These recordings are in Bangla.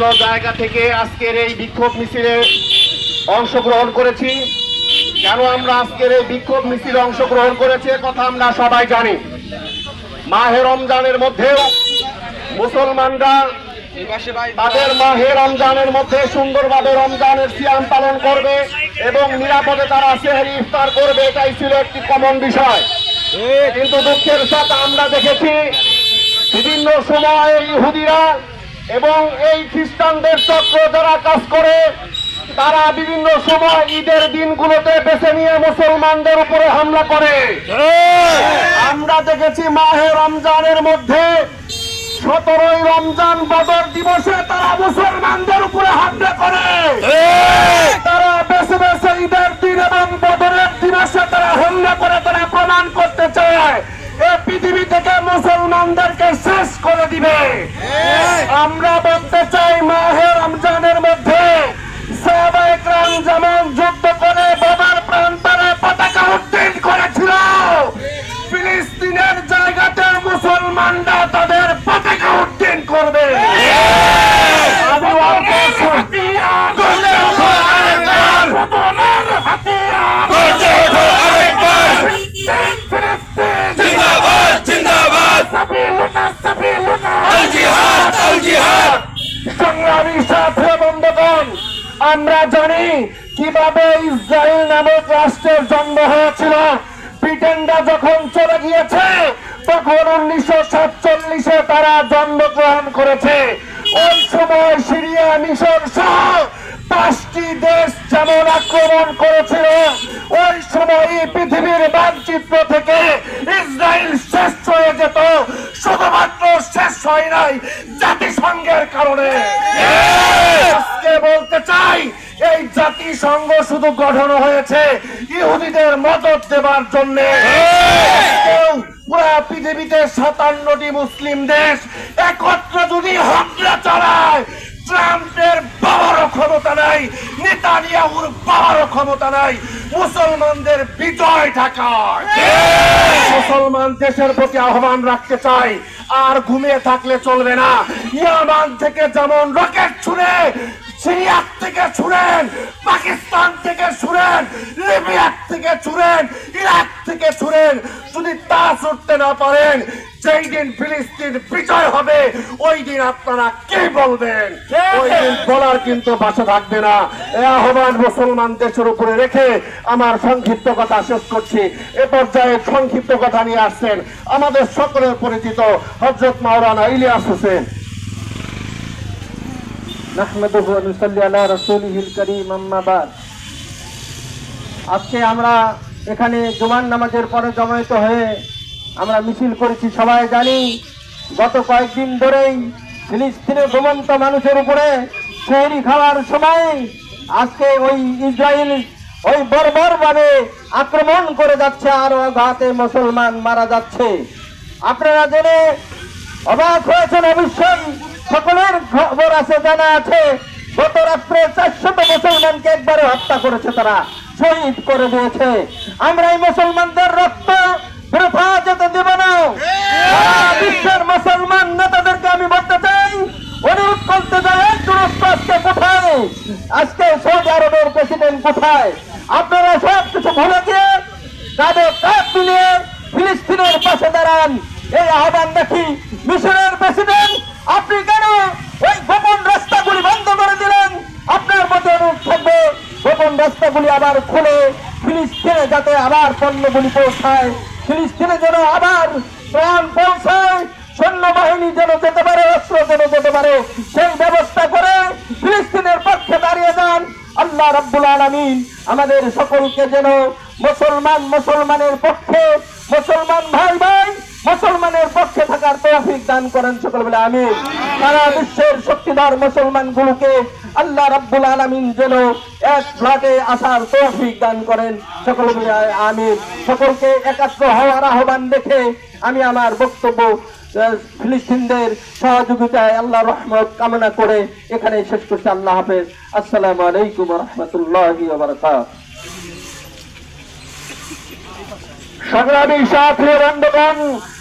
জায়গা থেকে আজকের এই বিক্ষোভ মিছিলে অংশগ্রহণ করেছি। কেন আমরা আজকের এই বিক্ষোভ মিছিলে অংশগ্রহণ করেছি কথা আমরা সবাই জানি। মাহে রমজানের মধ্যেও মুসলমানরা তাদের মাহে রমজানের মধ্যে সুন্দরভাবে রমজানের সিয়াম পালন করবে এবং নিরাপদে তারা সেহরি ইফতার করবে, এটাই ছিল একটি কমন বিষয়। কিন্তু দুঃখের সাথে আমরা দেখেছি, বিভিন্ন সময় ইহুদিরা এবং এই খ্রিস্টানদের চক্র যারা কাজ করে তারা বিভিন্ন সময় ঈদের দিনগুলোতে বেছে নিয়ে মুসলমানদের উপরে হামলা করে। আমরা দেখেছি মাহে রমজানের মধ্যে সতেরোই রমজান বদর দিবসে তারা মুসলমানদের উপরে হামলা করে। তারা বেছে বেছে ঈদের দিন এবং বদরের দিবসে তারা হামলা করে তারা প্রমাণ করতে চায় শেষ করে দিবে। আমরা সংগ্রামী সাথে বন্ধুগণ, আমরা জানি কীভাবে ইসরায়েল নামক রাষ্ট্রের জন্ম হয়েছিল। ব্রিটেনরা যখন চলে গিয়েছে, তখন উনিশশো সাতচল্লিশে তারা জন্মগ্রহণ করেছে। ওই সময় সিরিয়া মিশর সহ পাঁচটি দেশ যেমন আক্রমণ করেছিল, ওই সময় পৃথিবীর মানচিত্র থেকে ইসরায়েল শেষ হয়ে যেত। শুধুমাত্র শেষ হয় নাই জাতিসংঘের কারণে। আজকে বলতে চাই এই জাতিসংঘ শুধু গঠন হয়েছে ইহুদিদের মদত দেবার জন্য। পুরা পৃথিবীতে সাতান্নটি মুসলিম দেশ একত্র যদি হামলা চালায় ট্রাম্পের বাবারও ক্ষমতা নাই নেতানিয়াহুর বাবারও ক্ষমতা নাই। মুসলমানদের বিজয় ঢাকায় মুসলমান দেশের প্রতি আহ্বান রাখতে চাই। আর ঘুমিয়ে থাকলে চলবে না। ইয়ামান থেকে যেমন রকেট ছুড়ে সিরিয়া থেকে ছুড়েন পাকিস্তান থেকে ছুড়েন লিবিয়া থেকে ছুড়েন ইরাক থেকে ছুড়েন। যদি তা ছুটতে না পারেন যেই দিন ফিলিস্তিন বিজয় হবে ওই দিন আপনারা কি বলবেন? ওই দিন বলার কিন্তু বাসা থাকবে না। এ আহ্বান মুসলমান দেশের উপরে রেখে আমার সংক্ষিপ্ত কথা শেষ করছি। এ পর্যায়ে সংক্ষিপ্ত কথা নিয়ে আসছেন আমাদের সকলের পরিচিত হজরত মাওলানা ইলিয়াস হোসেন। নাহমেদুহু নুসাল্লি আলা রাসূলিহিল কারীম আম্মা বাদ। আজকে আমরা এখানে জুমার নামাজের পরে জমায়েত হয়ে আমরা মিছিল করেছি, সবাই জানি গত কয়েকদিন ধরেই ফিলিস্তিনে ঘুমন্ত মানুষের উপরে সেহরি খাওয়ার সময় আজকে ওই ইসরায়েল ওই বর্বরভাবে আক্রমণ করে যাচ্ছে, আর ঘাতে মুসলমান মারা যাচ্ছে। আপনারা জেনে অবাক হয়েছেন অবশ্যই সকলের খবর আছে, জানা আছে। গত রাত্রে চারশত মুসলমানকে একবারে হত্যা করেছে তারা, শহীদ করে দিয়েছে। আমরা এই মুসলমানদের রক্ত বৃথা যেতে দেব না। বিশ্বের মুসলমান নেতাদেরকে আমি বলতে চাই, অনুরোধ করতে চাই আজকে কোথায়? আজকে সৌদি আরবের প্রেসিডেন্ট কোথায়? আপনারা সব কিছু ভুলে গিয়ে তাদের কাজ মিলিয়ে ফিলিস্তিনের পাশে দাঁড়ান। এই আহ্বান দেখি মিশরের প্রেসিডেন্ট আপনি কেন ওই গোপন রাস্তাগুলি বন্ধ করে দিলেন? আপনার মধ্যে অনুরোধ থাকবে গোপন রাস্তাগুলি আবার খুলে, ফিলিস্তিনে যাতে আবার পণ্যগুলি পৌঁছায়, ফিলিস্তিনে যেন আবার প্রাণ পৌঁছায়, সৈন্যবাহিনী যেন যেতে পারে, অস্ত্র যেন যেতে পারে, সেই ব্যবস্থা করে ফিলিস্তিনের পক্ষে দাঁড়িয়ে যান। আল্লাহ রাব্বুল আলামিন আমাদের সকলকে যেন মুসলমান মুসলমানের পক্ষে, মুসলমান ভাই ভাই মুসলমানের পক্ষে থাকার তৌফিক দান করেন সকল বলে আমি সারা বিশ্বের শক্তিধর মুসলমান গুলোকে আল্লাহ রাব্বুল আলামিন যেন এক ফ্লাটে আসার তৌফিক দান করেন সকল বলে আমি সকলকে একাত্র হওয়ার আহ্বান দেখে আমি আমার বক্তব্য ফিলিস্তিনদের সহযোগিতায় আল্লাহ রহমত কামনা করে এখানে শেষ করছি। আল্লাহ হাফেজ। আসসালামু আলাইকুম রহমতুল্লাহ বারকাত সংগ্রামী সাথী বন্ধুগণ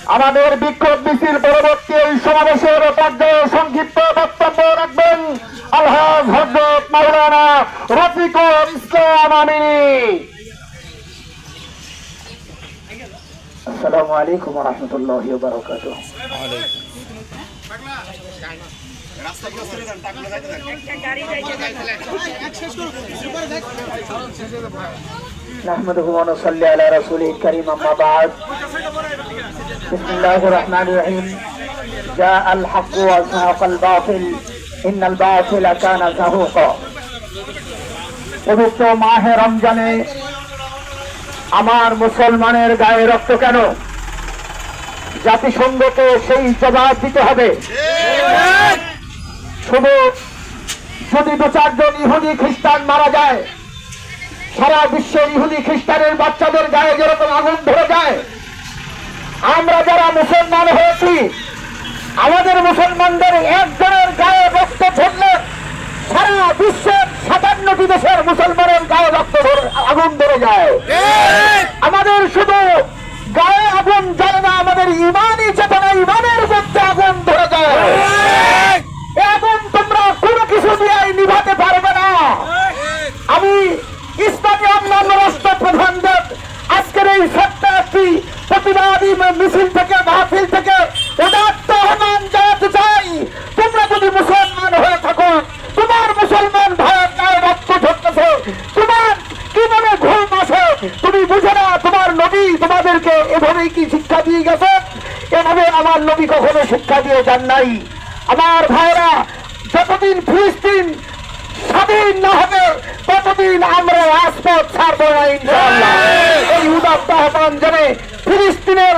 আমাদের বিক্ষোভ মিছিল পরবর্তী এই সমাবেশের পর্যায়ে সংক্ষিপ্ত বক্তব্য রাখবেন আলহাজ হজরত মাওলানা রফিকুল ইসলাম আমিনী। আসসালামু আলাইকুম রহমতুল্লাহ نحمده ونصلي على رسوله الكريم أما بعد بسم الله الرحمن الرحيم جاء الحق وزهق الباطل إن الباطل كان زهوقا পবিত্র মাহে রমজানে আমার মুসলমানের গায়ে রক্ত কেন জাতিসংঘকে সেই জবাব দিতে হবে শুধু যদি দু চারজন ইহুদি খ্রিস্টান মারা যায় সারা বিশ্ব ইহুদি খ্রিস্টানের বাচ্চাদের গায়ে যেরকম আগুন ধরে যায়, আমরা যারা মুসলমান হয়েছি, আমাদের মুসলমানদের একজনের গায়ে রক্ত ধরলে সারা বিশ্বের সাতান্নটি দেশের মুসলমানের গায়ে রক্ত ধরে- আগুন ধরে যায় আমাদের শুধু গায়ে আগুন জ্বলে না আমাদের ইমানই চেতনা ইমানের মধ্যে আগুন ধরে যায় এ আগুন তোমরা কোনো কিছু দিয়ে নিভাতে পারবে না আমি ইসলামী অন্যান্য রাষ্ট্র প্রধানদের আজকের এই ছোট্ট একটি প্রতিবাদী মিছিল থেকে, মাহফিল থেকে উদাত্ত জানাতে চাই। তোমরা যদি মুসলমান হয়ে থাকো, তোমার মুসলমান ভাইয়ের গায়ে রক্ত ঝরতেছে তোমার কি মনে ঘুম আছে তুমি বুঝে না, তোমার নবী তোমাদেরকে এভাবেই কি শিক্ষা দিয়ে গেছে? এভাবে আমার নবী কখনো শিক্ষা দিয়ে যান নাই। আমার ভাইরা যতদিন ফিলিস্তিন স্বাধীন না হবে, ততদিন আমরা রাজপথ ছাড়বো না, ইনশাআল্লাহ। এই উদাত্ত আহ্বান জানে ফিলিস্তিনের